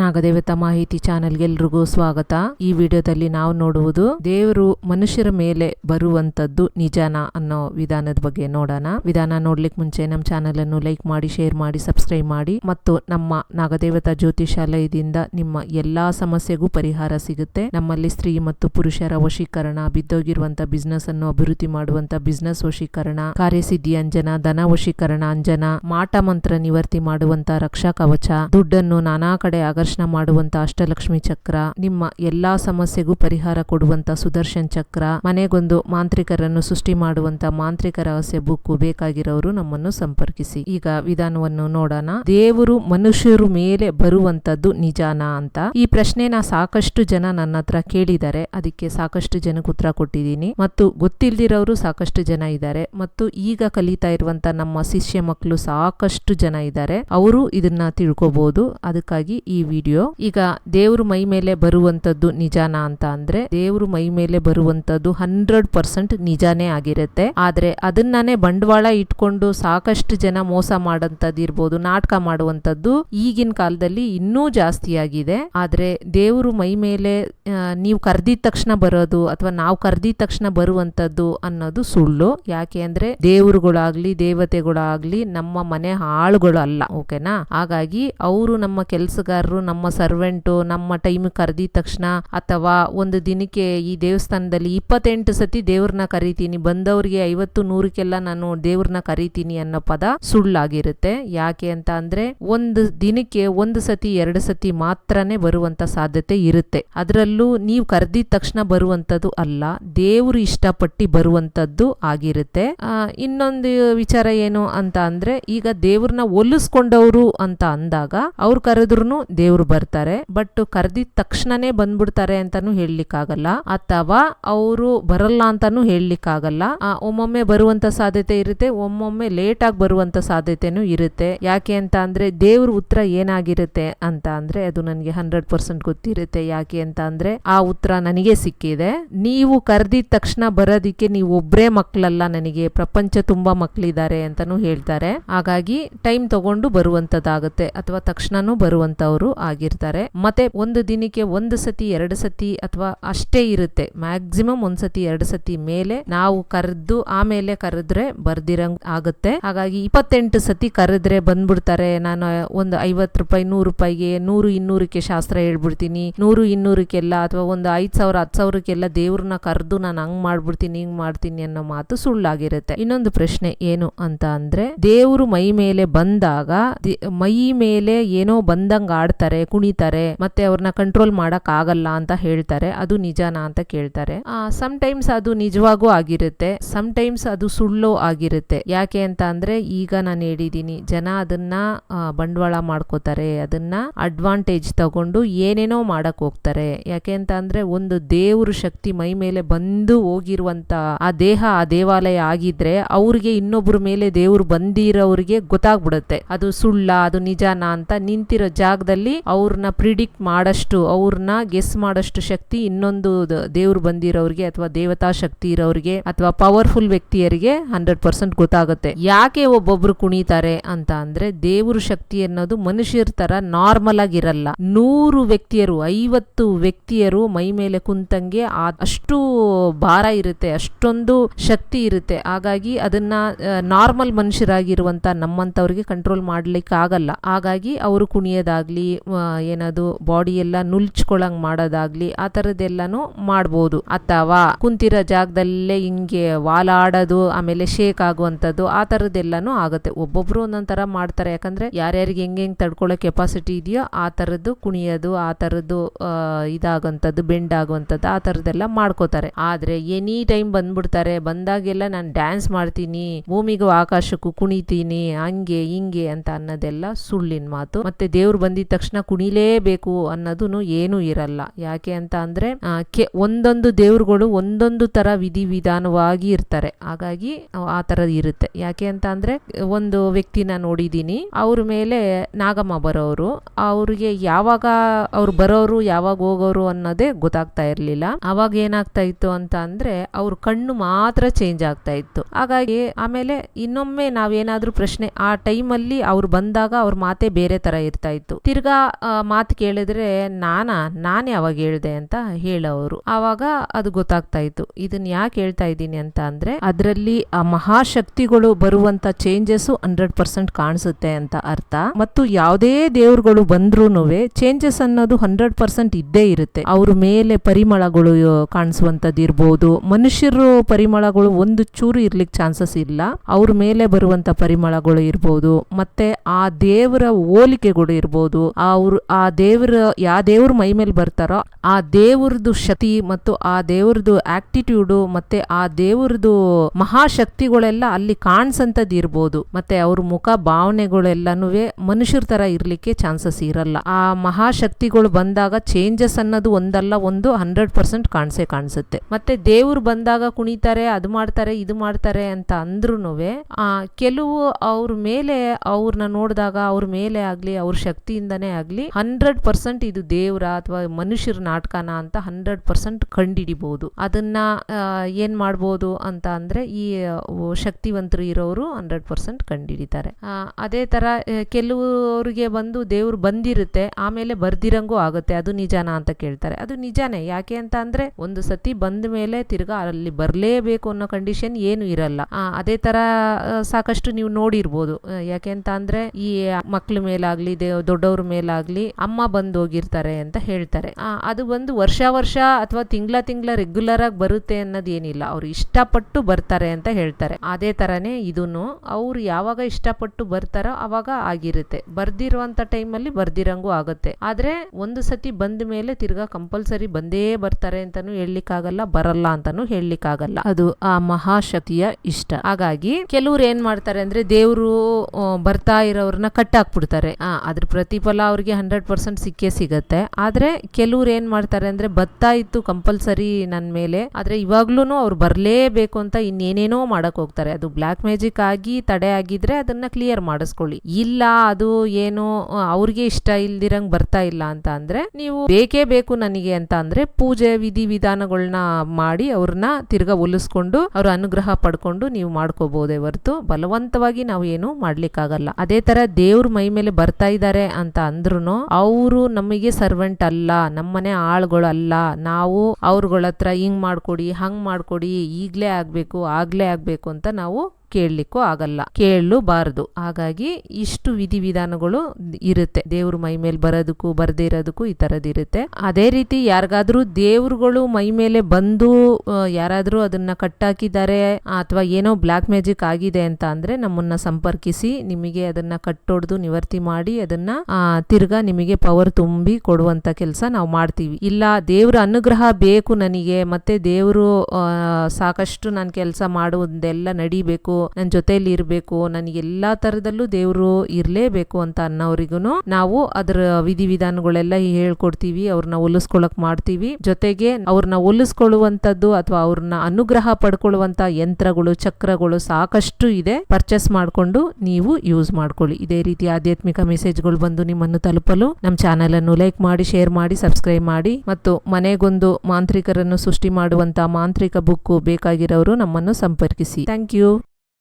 ನಾಗದೇವತಾ ಮಾಹಿತಿ ಚಾನೆಲ್ಗೆ ಎಲ್ರಿಗೂ ಸ್ವಾಗತ. ಈ ವಿಡಿಯೋದಲ್ಲಿ ನಾವು ನೋಡುವುದು ದೇವರು ಮನುಷ್ಯರ ಮೇಲೆ ಬರುವಂತದ್ದು ನಿಜಾನ ಅನ್ನೋ ವಿಧಾನದ ಬಗ್ಗೆ ನೋಡೋಣ. ವಿಧಾನ ನೋಡ್ಲಿಕ್ಕೆ ಮುಂಚೆ ನಮ್ಮ ಚಾನೆಲ್ ಅನ್ನು ಲೈಕ್ ಮಾಡಿ, ಶೇರ್ ಮಾಡಿ, ಸಬ್ಸ್ಕ್ರೈಬ್ ಮಾಡಿ ಮತ್ತು ನಮ್ಮ ನಾಗದೇವತಾ ಜ್ಯೋತಿಷಾಲಯದಿಂದ ನಿಮ್ಮ ಎಲ್ಲಾ ಸಮಸ್ಯೆಗೂ ಪರಿಹಾರ ಸಿಗುತ್ತೆ. ನಮ್ಮಲ್ಲಿ ಸ್ತ್ರೀ ಮತ್ತು ಪುರುಷರ ವಶೀಕರಣ, ಬಿದ್ದೋಗಿರುವಂತ ಬಿಸ್ನೆಸ್ ಅನ್ನು ಅಭಿವೃದ್ಧಿ ಮಾಡುವಂತ ಬಿಸ್ನೆಸ್ ವಶೀಕರಣ, ಕಾರ್ಯಸಿದ್ಧಿ ಅಂಜನ, ಧನ ವಶೀಕರಣ ಅಂಜನ, ಮಾಟ ಮಂತ್ರ ನಿವರ್ತಿ ಮಾಡುವಂತ ರಕ್ಷಾ ಕವಚ, ದುಡ್ಡನ್ನು ನಾನಾ ಕಡೆ ಆಕರ್ಷಣ ಮಾಡುವಂತ ಅಷ್ಟಲಕ್ಷ್ಮಿ ಚಕ್ರ, ನಿಮ್ಮ ಎಲ್ಲಾ ಸಮಸ್ಯೆಗೂ ಪರಿಹಾರ ಕೊಡುವಂತ ಸುದರ್ಶನ್ ಚಕ್ರ, ಮನೆಗೊಂದು ಮಾಂತ್ರಿಕರನ್ನು ಸೃಷ್ಟಿ ಮಾಡುವಂತ ಮಾಂತ್ರಿಕ ರಹಸ್ಯ ಬುಕ್ ಬೇಕಾಗಿರೋರು ನಮ್ಮನ್ನು ಸಂಪರ್ಕಿಸಿ. ಈಗ ವಿಧಾನವನ್ನು ನೋಡೋಣ. ದೇವರು ಮನುಷ್ಯರು ಮೇಲೆ ಬರುವಂತದ್ದು ನಿಜಾನ ಅಂತ. ಈ ಪ್ರಶ್ನೆನ ಸಾಕಷ್ಟು ಜನ ನನ್ನ ಹತ್ರ ಕೇಳಿದ್ದಾರೆ. ಅದಕ್ಕೆ ಸಾಕಷ್ಟು ಜನಕ್ಕೆ ಉತ್ತರ ಕೊಟ್ಟಿದ್ದೀನಿ. ಮತ್ತು ಗೊತ್ತಿಲ್ದಿರೋರು ಸಾಕಷ್ಟು ಜನ ಇದ್ದಾರೆ. ಮತ್ತು ಈಗ ಕಲಿತಾ ಇರುವಂತ ನಮ್ಮ ಶಿಷ್ಯ ಮಕ್ಕಳು ಸಾಕಷ್ಟು ಜನ ಇದ್ದಾರೆ. ಅವರು ಇದನ್ನ ತಿಳ್ಕೊಬಹುದು ಅದಕ್ಕಾಗಿ ಈ ವಿಡಿಯೋ. ಈಗ ದೇವ್ರ ಮೈ ಮೇಲೆ ಬರುವಂತದ್ದು ನಿಜಾನ ಅಂತ ಅಂದ್ರೆ ದೇವ್ರ ಮೈ ಮೇಲೆ ಬರುವಂತದ್ದು ಹಂಡ್ರೆಡ್ ಪರ್ಸೆಂಟ್ ನಿಜಾನೇ ಆಗಿರುತ್ತೆ. ಆದ್ರೆ ಅದನ್ನೇ ಬಂಡವಾಳ ಇಟ್ಕೊಂಡು ಸಾಕಷ್ಟು ಜನ ಮೋಸ ಮಾಡಂತದ್ದು ಇರ್ಬೋದು, ನಾಟಕ ಮಾಡುವಂತದ್ದು ಈಗಿನ ಕಾಲದಲ್ಲಿ ಇನ್ನೂ ಜಾಸ್ತಿ ಆಗಿದೆ. ಆದ್ರೆ ದೇವರು ಮೈ ಮೇಲೆ ನೀವು ಕರೆದಿದ ತಕ್ಷಣ ಬರೋದು ಅಥವಾ ನಾವು ಕರೆದಿದ ತಕ್ಷಣ ಬರುವಂತದ್ದು ಅನ್ನೋದು ಸುಳ್ಳು. ಯಾಕೆ ಅಂದ್ರೆ ದೇವರುಗಳಾಗ್ಲಿ, ದೇವತೆಗಳಾಗ್ಲಿ ನಮ್ಮ ಮನೆ ಆಳುಗಳು ಅಲ್ಲ ಓಕೆನಾ? ಹಾಗಾಗಿ ಅವರು ನಮ್ಮ ಕೆಲಸಗಾರರು ನಮ್ಮ ಸರ್ವೆಂಟು ನಮ್ಮ ಟೈಮ್ ಕರೆದಿದ ತಕ್ಷಣ ಅಥವಾ ಒಂದು ದಿನಕ್ಕೆ ಈ ದೇವಸ್ಥಾನದಲ್ಲಿ ಇಪ್ಪತ್ತೆಂಟು ಸತಿ ದೇವ್ರನ್ನ ಕರಿತೀನಿ, ಬಂದವರಿಗೆ ಐವತ್ತು ನೂರಕ್ಕೆಲ್ಲ ನಾನು ದೇವ್ರನ್ನ ಕರಿತೀನಿ ಅನ್ನೋ ಪದ ಸುಳ್ಳಾಗಿರುತ್ತೆ. ಯಾಕೆ ಅಂತ ಅಂದ್ರೆ ಒಂದು ದಿನಕ್ಕೆ ಒಂದು ಸತಿ, ಎರಡು ಸತಿ ಮಾತ್ರನೇ ಬರುವಂತ ಸಾಧ್ಯತೆ ಇರುತ್ತೆ. ಅದರಲ್ಲೂ ನೀವು ಕರೆದಿದ ತಕ್ಷಣ ಬರುವಂತದ್ದು ಅಲ್ಲ, ದೇವರು ಇಷ್ಟಪಟ್ಟು ಬರುವಂತದ್ದು ಆಗಿರುತ್ತೆ. ಇನ್ನೊಂದು ವಿಚಾರ ಏನು ಅಂತ ಅಂದ್ರೆ, ಈಗ ದೇವ್ರನ್ನ ಒಲಿಸ್ಕೊಂಡವರು ಅಂತ ಅಂದಾಗ, ಅವ್ರು ಕರೆದ್ರು ಬರ್ತಾರೆ ಬಟ್ ಕರೆದಿದ ತಕ್ಷಣನೇ ಬಂದ್ಬಿಡ್ತಾರೆ ಅಂತಾನು ಹೇಳಲಿಕ್ಕಾಗಲ್ಲ. ಅಥವಾ ಅವರು ಬರಲ್ಲ ಅಂತಾನು ಹೇಳಲಿಕ್ಕಾಗಲ್ಲ. ಒಮ್ಮೊಮ್ಮೆ ಬರುವಂತ ಸಾಧ್ಯತೆ ಇರುತ್ತೆ, ಒಮ್ಮೊಮ್ಮೆ ಲೇಟ್ ಆಗಿ ಬರುವಂತ ಸಾಧ್ಯತೆನೂ ಇರುತ್ತೆ. ಯಾಕೆ ಅಂತ ಅಂದ್ರೆ, ದೇವ್ರ ಉತ್ತರ ಏನಾಗಿರುತ್ತೆ ಅಂತ ಅಂದ್ರೆ, ಅದು ನನಗೆ ಹಂಡ್ರೆಡ್ ಪರ್ಸೆಂಟ್ ಗೊತ್ತಿರುತ್ತೆ. ಯಾಕೆ ಅಂತ ಅಂದ್ರೆ, ಆ ಉತ್ತರ ನನಗೆ ಸಿಕ್ಕಿದೆ. ನೀವು ಕರೆದಿದ ತಕ್ಷಣ ಬರೋದಿಕ್ಕೆ ನೀವು ಒಬ್ಬರೇ ಮಕ್ಕಳಲ್ಲ ನನಗೆ, ಪ್ರಪಂಚ ತುಂಬಾ ಮಕ್ಕಳಿದ್ದಾರೆ ಅಂತಾನು ಹೇಳ್ತಾರೆ. ಹಾಗಾಗಿ ಟೈಮ್ ತಗೊಂಡು ಬರುವಂತದ್ದಾಗುತ್ತೆ, ಅಥವಾ ತಕ್ಷಣನೂ ಬರುವಂತವ್ರು ಆಗಿರ್ತಾರೆ. ಮತ್ತೆ ಒಂದು ದಿನಕ್ಕೆ ಒಂದು ಸತಿ, ಎರಡು ಸತಿ ಅಥವಾ ಅಷ್ಟೇ ಇರುತ್ತೆ. ಮ್ಯಾಕ್ಸಿಮಮ್ ಒಂದ್ ಸತಿ, ಎರಡು ಸತಿ ಮೇಲೆ ನಾವು ಕರೆದು ಆಮೇಲೆ ಕರೆದ್ರೆ ಬರ್ದಿರಂಗ್ ಆಗುತ್ತೆ. ಹಾಗಾಗಿ ಇಪ್ಪತ್ತೆಂಟು ಸತಿ ಕರೆದ್ರೆ ಬಂದ್ಬಿಡ್ತಾರೆ. ನಾನು ಒಂದು ಐವತ್ತು ರೂಪಾಯಿ, ನೂರು ರೂಪಾಯಿಗೆ, ನೂರು ಇನ್ನೂರಕ್ಕೆ ಶಾಸ್ತ್ರ ಹೇಳ್ಬಿಡ್ತೀನಿ. ನೂರು ಇನ್ನೂರಕ್ಕೆಲ್ಲ ಅಥವಾ ಒಂದು ಐದ್ ಸಾವಿರ, ಹತ್ತು ಸಾವಿರಕ್ಕೆಲ್ಲ ದೇವ್ರನ್ನ ಕರೆದು ನಾನು ಹಂಗ್ ಮಾಡ್ಬಿಡ್ತೀನಿ, ಹಿಂಗ್ ಮಾಡ್ತೀನಿ ಅನ್ನೋ ಮಾತು ಸುಳ್ಳಾಗಿರುತ್ತೆ. ಇನ್ನೊಂದು ಪ್ರಶ್ನೆ ಏನು ಅಂತ ಅಂದ್ರೆ, ದೇವ್ರು ಮೈ ಮೇಲೆ ಬಂದಾಗ ಮೈ ಮೇಲೆ ಏನೋ ಬಂದಂಗ್ ಆಡ್ತಾರೆ ಕುಣಿತಾರೆ, ಮತ್ತೆ ಅವ್ರನ್ನ ಕಂಟ್ರೋಲ್ ಮಾಡಕ್ ಆಗಲ್ಲ ಅಂತ ಹೇಳ್ತಾರೆ. ಅದು ನಿಜಾನ ಅಂತ ಕೇಳ್ತಾರೆ. ಸಮ್ ಟೈಮ್ಸ್ ಅದು ನಿಜವಾಗೂ ಆಗಿರುತ್ತೆ. ಸಮ್ ಟೈಮ್ಸ್ ಅದು ಸುಳ್ಳು ಆಗಿರುತ್ತೆ. ಯಾಕೆ ಅಂತ ಅಂದ್ರೆ, ಈಗ ನಾನು ಹೇಳಿದೀನಿ, ಜನ ಅದನ್ನ ಬಂಡವಾಳ ಮಾಡ್ಕೋತಾರೆ. ಅದನ್ನ ಅಡ್ವಾಂಟೇಜ್ ತಗೊಂಡು ಏನೇನೋ ಮಾಡಕ್ ಹೋಗ್ತಾರೆ. ಯಾಕೆ ಅಂತ ಅಂದ್ರೆ, ಒಂದು ದೇವ್ರ ಶಕ್ತಿ ಮೈ ಮೇಲೆ ಬಂದು ಹೋಗಿರುವಂತ, ಆ ದೇಹ ಆ ದೇವಾಲಯ ಆಗಿದ್ರೆ ಅವ್ರಿಗೆ ಇನ್ನೊಬ್ರ ಮೇಲೆ ದೇವ್ರು ಬಂದಿರೋರಿಗೆ ಗೊತ್ತಾಗ್ಬಿಡುತ್ತೆ. ಅದು ಸುಳ್ಳ, ಅದು ನಿಜಾನ ಅಂತ ನಿಂತಿರೋ ಜಾಗದಲ್ಲಿ ಅವ್ರನ್ನ ಪ್ರಿಡಿಕ್ಟ್ ಮಾಡಷ್ಟು ಅವ್ರನ್ನ ಗೆಸ್ ಮಾಡಷ್ಟು ಶಕ್ತಿ ಇನ್ನೊಂದು ದೇವ್ರು ಬಂದಿರೋರಿಗೆ ಅಥವಾ ದೇವತಾ ಶಕ್ತಿ ಇರೋರಿಗೆ ಅಥವಾ ಪವರ್ಫುಲ್ ವ್ಯಕ್ತಿಯರಿಗೆ ಹಂಡ್ರೆಡ್ ಪರ್ಸೆಂಟ್ ಗೊತ್ತಾಗುತ್ತೆ. ಯಾಕೆ ಒಬ್ಬೊಬ್ರು ಕುಣಿತಾರೆ ಅಂತ ಅಂದ್ರೆ ದೇವ್ರ ಶಕ್ತಿ ಅನ್ನೋದು ಮನುಷ್ಯರ ತರ ನಾರ್ಮಲ್ ಆಗಿರಲ್ಲ. ನೂರು ವ್ಯಕ್ತಿಯರು, ಐವತ್ತು ವ್ಯಕ್ತಿಯರು ಮೈ ಮೇಲೆ ಕುಂತಂಗೆ ಅಷ್ಟು ಭಾರ ಇರುತ್ತೆ, ಅಷ್ಟೊಂದು ಶಕ್ತಿ ಇರುತ್ತೆ. ಹಾಗಾಗಿ ಅದನ್ನ ನಾರ್ಮಲ್ ಮನುಷ್ಯರಾಗಿರುವಂತ ನಮ್ಮಂತವ್ರಿಗೆ ಕಂಟ್ರೋಲ್ ಮಾಡ್ಲಿಕ್ಕೆ ಆಗಲ್ಲ ಹಾಗಾಗಿ ಅವರು ಕುಣಿಯೋದಾಗ್ಲಿ ಏನದು ಬಾಡಿ ಎಲ್ಲ ನುಲ್ಚ್ಕೊಳಂಗ್ ಮಾಡೋದಾಗ್ಲಿ ಆ ತರದೆಲ್ಲಾನು ಮಾಡ್ಬೋದು. ಅಥವಾ ಕುಂತಿರೋ ಜಾಗದಲ್ಲೇ ಹಿಂಗೆ ವಾಲಾಡೋದು, ಆಮೇಲೆ ಶೇಕ್ ಆಗುವಂಥದ್ದು ಆ ಥರದ್ದೆಲ್ಲಾನು ಆಗುತ್ತೆ. ಒಬ್ಬೊಬ್ರು ಒಂದೊಂದು ಥರ ಮಾಡ್ತಾರೆ. ಯಾಕಂದ್ರೆ ಯಾರ್ಯಾರಿಗೆ ಹೆಂಗೆ ಹೆಂಗೆ ತಡ್ಕೊಳ್ಳೋ ಕೆಪಾಸಿಟಿ ಇದೆಯೋ ಆ ಥರದ್ದು ಕುಣಿಯೋದು, ಆ ಥರದ್ದು ಇದಾಗುವಂಥದ್ದು ಬೆಂಡ್ ಆಗುವಂಥದ್ದು ಆ ಥರದ್ದೆಲ್ಲ ಮಾಡ್ಕೋತಾರೆ. ಆದ್ರೆ ಎನಿ ಟೈಮ್ ಬಂದ್ಬಿಡ್ತಾರೆ. ಬಂದಾಗೆಲ್ಲ ನಾನು ಡ್ಯಾನ್ಸ್ ಮಾಡ್ತೀನಿ, ಭೂಮಿಗೂ ಆಕಾಶಕ್ಕೂ ಕುಣಿತೀನಿ, ಹಂಗೆ ಹಿಂಗೆ ಅಂತ ಅನ್ನೋದೆಲ್ಲ ಸುಳ್ಳಿನ ಮಾತು. ಮತ್ತೆ ದೇವ್ರು ಬಂದಿದ ತಕ್ಷಣ ಕುಣಿಲೇಬೇಕು ಅನ್ನೋದು ಏನೂ ಇರಲ್ಲ. ಯಾಕೆ ಅಂತ ಅಂದ್ರೆ ಕೆ, ಒಂದೊಂದು ದೇವ್ರುಗಳು ಒಂದೊಂದು ತರ ವಿಧಿ ವಿಧಾನವಾಗಿ ಇರ್ತಾರೆ. ಹಾಗಾಗಿ ಆ ತರ ಇರುತ್ತೆ. ಯಾಕೆ ಅಂತ ಅಂದ್ರೆ, ಒಂದು ವ್ಯಕ್ತಿನ ನೋಡಿದೀನಿ, ಅವ್ರ ಮೇಲೆ ನಾಗಮ್ಮ ಬರೋರು ಅವ್ರಿಗೆ ಯಾವಾಗ ಅವ್ರು ಬರೋರು, ಯಾವಾಗ ಹೋಗೋರು ಅನ್ನೋದೇ ಗೊತ್ತಾಗ್ತಾ ಇರ್ಲಿಲ್ಲ. ಅವಾಗ ಏನಾಗ್ತಾ ಇತ್ತು ಅಂತ ಅಂದ್ರೆ, ಅವ್ರ ಕಣ್ಣು ಮಾತ್ರ ಚೇಂಜ್ ಆಗ್ತಾ ಇತ್ತು. ಹಾಗಾಗಿ ಆಮೇಲೆ ಇನ್ನೊಮ್ಮೆ ನಾವೇನಾದ್ರೂ ಪ್ರಶ್ನೆ, ಆ ಟೈಮಲ್ಲಿ ಅವ್ರು ಬಂದಾಗ ಅವ್ರ ಮಾತೆ ಬೇರೆ ತರ ಇರ್ತಾ ಇತ್ತು. ತಿರ್ಗಾ ಮಾತು ಕೇಳಿದ್ರೆ ನಾನಾ, ನಾನು ಯಾವಾಗ ಹೇಳ್ದೆ ಅಂತ ಹೇಳೋರು. ಆವಾಗ ಅದು ಗೊತ್ತಾಗ್ತಾ ಇತ್ತು. ಇದನ್ನ ಯಾಕೆ ಹೇಳ್ತಾ ಇದ್ದೀನಿ ಅಂತ ಅಂದ್ರೆ, ಅದರಲ್ಲಿ ಆ ಮಹಾಶಕ್ತಿಗಳು ಬರುವಂತ ಚೇಂಜಸ್ ಹಂಡ್ರೆಡ್ ಪರ್ಸೆಂಟ್ ಕಾಣಿಸುತ್ತೆ ಅಂತ ಅರ್ಥ. ಮತ್ತು ಯಾವುದೇ ದೇವ್ರುಗಳು ಬಂದ್ರೂ ಚೇಂಜಸ್ ಅನ್ನೋದು ಹಂಡ್ರೆಡ್ ಪರ್ಸೆಂಟ್ ಇದ್ದೇ ಇರುತ್ತೆ. ಅವ್ರ ಮೇಲೆ ಪರಿಮಳಗಳು ಕಾಣಿಸುವಂತದ್ದು ಇರ್ಬೋದು. ಮನುಷ್ಯರು ಪರಿಮಳಗಳು ಒಂದು ಚೂರು ಇರ್ಲಿಕ್ಕೆ ಚಾನ್ಸಸ್ ಇಲ್ಲ. ಅವ್ರ ಮೇಲೆ ಬರುವಂತ ಪರಿಮಳಗಳು ಇರ್ಬೋದು. ಮತ್ತೆ ಆ ದೇವರ ಹೋಲಿಕೆಗಳು ಇರ್ಬೋದು. ಅವ್ರು ಆ ದೇವರ ಯಾವ ದೇವ್ರ ಮೈ ಮೇಲೆ ಬರ್ತಾರೋ, ಆ ದೇವ್ರದ್ದು ಶಕ್ತಿ ಮತ್ತು ಆ ದೇವ್ರದ್ದು ಆಕ್ಟಿಟ್ಯೂಡು ಮತ್ತೆ ಆ ದೇವ್ರದ್ದು ಮಹಾಶಕ್ತಿಗಳೆಲ್ಲ ಅಲ್ಲಿ ಕಾಣಿಸಂತದ್ದು ಇರ್ಬೋದು. ಮತ್ತೆ ಅವ್ರ ಮುಖ ಭಾವನೆಗಳೆಲ್ಲನೂ ಮನುಷ್ಯರ ತರ ಇರ್ಲಿಕ್ಕೆ ಚಾನ್ಸಸ್ ಇರಲ್ಲ. ಆ ಮಹಾಶಕ್ತಿಗಳು ಬಂದಾಗ ಚೇಂಜಸ್ ಅನ್ನೋದು ಒಂದಲ್ಲ, ಒಂದು ಹಂಡ್ರೆಡ್ ಪರ್ಸೆಂಟ್ ಕಾಣಿಸೇ ಕಾಣಿಸುತ್ತೆ. ಮತ್ತೆ ದೇವ್ರು ಬಂದಾಗ ಕುಣಿತಾರೆ, ಅದು ಮಾಡ್ತಾರೆ, ಇದು ಮಾಡ್ತಾರೆ ಅಂತ ಅಂದ್ರೂ ಆ, ಕೆಲವು ಅವ್ರ ಮೇಲೆ ಅವ್ರನ್ನ ನೋಡಿದಾಗ ಅವ್ರ ಮೇಲೆ ಆಗ್ಲಿ, ಅವ್ರ ಶಕ್ತಿಯಿಂದನೇ ಆಗ್ಲಿ ಹಂಡ್ರೆಡ್ ಪರ್ಸೆಂಟ್ ಇದು ದೇವರ ಅಥವಾ ಮನುಷ್ಯರ ನಾಟಕನ ಅಂತ ಹಂಡ್ರೆಡ್ ಪರ್ಸೆಂಟ್ ಕಂಡಿಡಿಬಹುದು ಅದನ್ನ ಏನ್ ಮಾಡ್ಬೋದು ಅಂತ ಅಂದ್ರೆ ಈ ಶಕ್ತಿವಂತರು ಇರೋರು ಹಂಡ್ರೆಡ್ ಪರ್ಸೆಂಟ್ ಕಂಡಿಡಿತಾರೆ. ಅದೇ ತರ ಕೆಲವರಿಗೆ ಬಂದು ದೇವ್ರು ಬಂದಿರುತ್ತೆ, ಆಮೇಲೆ ಬರ್ದಿರಂಗೂ ಆಗುತ್ತೆ. ಅದು ನಿಜಾನ ಅಂತ ಕೇಳ್ತಾರೆ. ಅದು ನಿಜಾನೇ. ಯಾಕೆ ಅಂತ ಅಂದ್ರೆ ಒಂದು ಸತಿ ಬಂದ ಮೇಲೆ ತಿರ್ಗಾ ಅಲ್ಲಿ ಬರಲೇಬೇಕು ಅನ್ನೋ ಕಂಡೀಷನ್ ಏನು ಇರಲ್ಲ. ಅದೇ ತರ ಸಾಕಷ್ಟು ನೀವು ನೋಡಿರ್ಬೋದು. ಯಾಕೆ ಅಂತ ಅಂದ್ರೆ ಈ ಮಕ್ಳ ಮೇಲಾಗ್ಲಿ, ದೇವ್, ದೊಡ್ಡವ್ರ ಮೇಲಾಗ್ಲಿ ಅಮ್ಮ ಬಂದು ಹೋಗಿರ್ತಾರೆ ಅಂತ ಹೇಳ್ತಾರೆ. ಅದು ಒಂದು ವರ್ಷ ವರ್ಷ ಅಥವಾ ತಿಂಗಳ ತಿಂಗಳ ರೆಗ್ಯುಲರ್ ಆಗಿ ಬರುತ್ತೆ ಅನ್ನೋದು ಏನಿಲ್ಲ. ಅವ್ರು ಇಷ್ಟಪಟ್ಟು ಬರ್ತಾರೆ ಅಂತ ಹೇಳ್ತಾರೆ. ಅದೇ ತರನೇ ಇದನ್ನು ಅವ್ರು ಯಾವಾಗ ಇಷ್ಟಪಟ್ಟು ಬರ್ತಾರೋ ಅವಾಗ ಆಗಿರುತ್ತೆ. ಬರ್ದಿರುವಂತ ಟೈಮಲ್ಲಿ ಬರ್ದಿರಂಗೂ ಆಗುತ್ತೆ. ಆದ್ರೆ ಒಂದು ಸತಿ ಬಂದ ಮೇಲೆ ತಿರ್ಗಾ ಕಂಪಲ್ಸರಿ ಬಂದೇ ಬರ್ತಾರೆ ಅಂತಾನು ಹೇಳಲಿಕ್ಕಾಗಲ್ಲ, ಬರಲ್ಲ ಅಂತಾನು ಹೇಳಲಿಕ್ಕಾಗಲ್ಲ. ಅದು ಆ ಮಹಾಶಕ್ತಿಯ ಇಷ್ಟ. ಹಾಗಾಗಿ ಕೆಲವ್ರು ಏನ್ ಮಾಡ್ತಾರೆ ಅಂದ್ರೆ ದೇವರು ಬರ್ತಾ ಇರೋರ್ನ ಕಟ್ಟಾಕ್ಬಿಡ್ತಾರೆ. ಅದ್ರ ಪ್ರತಿಫಲ ಅವ್ರಿಗೆ ಹಂಡ್ರೆಡ್ ಪರ್ಸೆಂಟ್ ಸಿಕ್ಕೇ ಸಿಗತ್ತೆ. ಆದರೆ ಕೆಲವ್ರು ಏನು ಮಾಡ್ತಾರೆ ಅಂದ್ರೆ ಬತ್ತಾ ಇತ್ತು ಕಂಪಲ್ಸರಿ ನನ್ನ ಮೇಲೆ, ಆದರೆ ಇವಾಗ್ಲೂ ಅವ್ರು ಬರಲೇಬೇಕು ಅಂತ ಇನ್ನೇನೇನೋ ಮಾಡಕ್ ಹೋಗ್ತಾರೆ. ಅದು ಬ್ಲ್ಯಾಕ್ ಮ್ಯಾಜಿಕ್ ಆಗಿ ತಡೆ ಆಗಿದ್ರೆ ಅದನ್ನ ಕ್ಲಿಯರ್ ಮಾಡಿಸ್ಕೊಳ್ಳಿ. ಇಲ್ಲ, ಅದು ಏನು ಅವ್ರಿಗೆ ಇಷ್ಟ ಇಲ್ದಿರಂಗೆ ಬರ್ತಾ ಇಲ್ಲ ಅಂತ ಅಂದರೆ ನೀವು ಬೇಕೇ ಬೇಕು ನನಗೆ ಅಂತ ಅಂದರೆ ಪೂಜೆ ವಿಧಿ ವಿಧಾನಗಳನ್ನ ಮಾಡಿ ಅವ್ರನ್ನ ತಿರ್ಗಾ ಒಲಿಸ್ಕೊಂಡು ಅವ್ರ ಅನುಗ್ರಹ ಪಡ್ಕೊಂಡು ನೀವು ಮಾಡ್ಕೋಬಹುದೇ ಹೊರತು ಬಲವಂತವಾಗಿ ನಾವು ಏನು ಮಾಡ್ಲಿಕ್ಕಾಗಲ್ಲ. ಅದೇ ತರ ದೇವ್ರ ಮೈ ಮೇಲೆ ಬರ್ತಾ ಇದ್ದಾರೆ ಅಂತ ಅಂದ್ರೂ ಅವರು ನಮಗೆ ಸರ್ವೆಂಟ್ ಅಲ್ಲ, ನಮ್ಮನೆ ಆಳ್ಗಳು ಅಲ್ಲ, ನಾವು ಅವ್ರಗಳ ಹತ್ರ ಹಿಂಗ್ ಮಾಡ್ಕೊಡಿ, ಹಂಗ್ ಮಾಡ್ಕೊಡಿ, ಈಗಲೇ ಆಗಬೇಕು, ಆಗ್ಲೇ ಆಗಬೇಕು ಅಂತ ನಾವು ಕೇಳಲಿಕ್ಕೂ ಆಗಲ್ಲ. ಕೇಳಲೂಬಾರದು. ಹಾಗಾಗಿ ಇಷ್ಟು ವಿಧಿವಿಧಾನಗಳು ಇರುತ್ತೆ. ದೇವ್ರ ಮೈ ಮೇಲೆ ಬರೋದಕ್ಕೂ, ಬರದೇ ಇರೋದಕ್ಕೂ ಈ ಥರದ್ದು ಇರುತ್ತೆ. ಅದೇ ರೀತಿ ಯಾರಿಗಾದ್ರೂ ದೇವ್ರುಗಳು ಮೈ ಮೇಲೆ ಬಂದು ಯಾರಾದರೂ ಅದನ್ನ ಕಟ್ಟಾಕಿದ್ದಾರೆ, ಅಥವಾ ಏನೋ ಬ್ಲ್ಯಾಕ್ ಮ್ಯಾಜಿಕ್ ಆಗಿದೆ ಅಂತ ಅಂದ್ರೆ ನಮ್ಮನ್ನ ಸಂಪರ್ಕಿಸಿ, ನಿಮಗೆ ಅದನ್ನ ಕಟ್ಟೊಡ್ದು ನಿವರ್ತಿ ಮಾಡಿ, ಅದನ್ನ ತಿರ್ಗಾ ನಿಮಗೆ ಪವರ್ ತುಂಬಿ ಕೊಡುವಂತ ಕೆಲಸ ನಾವು ಮಾಡ್ತೀವಿ. ಇಲ್ಲ, ದೇವ್ರ ಅನುಗ್ರಹ ಬೇಕು ನನಗೆ, ಮತ್ತೆ ದೇವರು ಸಾಕಷ್ಟು ನಾನು ಕೆಲಸ ಮಾಡುವುದೆಲ್ಲ ನಡಿಬೇಕು ನನ್ನ ಜೊತೆಯಲ್ಲಿ ಇರಬೇಕು ನನಗೆ ಎಲ್ಲಾ ತರದಲ್ಲೂ ದೇವರು ಇರಲೇಬೇಕು ಅಂತ ಅನ್ನೋರಿಗೂ ನಾವು ಅದರ ವಿಧಿವಿಧಾನಗಳೆಲ್ಲ ಹೇಳ್ಕೊಡ್ತೀವಿ ಅವ್ರನ್ನ ಒಲಿಸ್ಕೊಳಕ್ ಮಾಡ್ತೀವಿ. ಜೊತೆಗೆ ಅವ್ರನ್ನ ಒಲಿಸ್ಕೊಳ್ಳುವಂತದ್ದು ಅಥವಾ ಅವ್ರನ್ನ ಅನುಗ್ರಹ ಪಡ್ಕೊಳ್ಳುವಂತ ಯಂತ್ರಗಳು, ಚಕ್ರಗಳು ಸಾಕಷ್ಟು ಇದೆ. ಪರ್ಚೇಸ್ ಮಾಡ್ಕೊಂಡು ನೀವು ಯೂಸ್ ಮಾಡ್ಕೊಳ್ಳಿ. ಇದೇ ರೀತಿ ಆಧ್ಯಾತ್ಮಿಕ ಮೆಸೇಜ್ಗಳು ಬಂದು ನಿಮ್ಮನ್ನು ತಲುಪಲು ನಮ್ಮ ಚಾನೆಲ್ ಅನ್ನು ಲೈಕ್ ಮಾಡಿ, ಶೇರ್ ಮಾಡಿ, ಸಬ್ಸ್ಕ್ರೈಬ್ ಮಾಡಿ ಮತ್ತು ಮನೆಗೊಂದು ಮಾಂತ್ರಿಕರನ್ನು ಸೃಷ್ಟಿ ಮಾಡುವಂತ ಮಾಂತ್ರಿಕ ಬುಕ್ ಬೇಕಾಗಿರೋರು ನಮ್ಮನ್ನು ಸಂಪರ್ಕಿಸಿ. Thank you.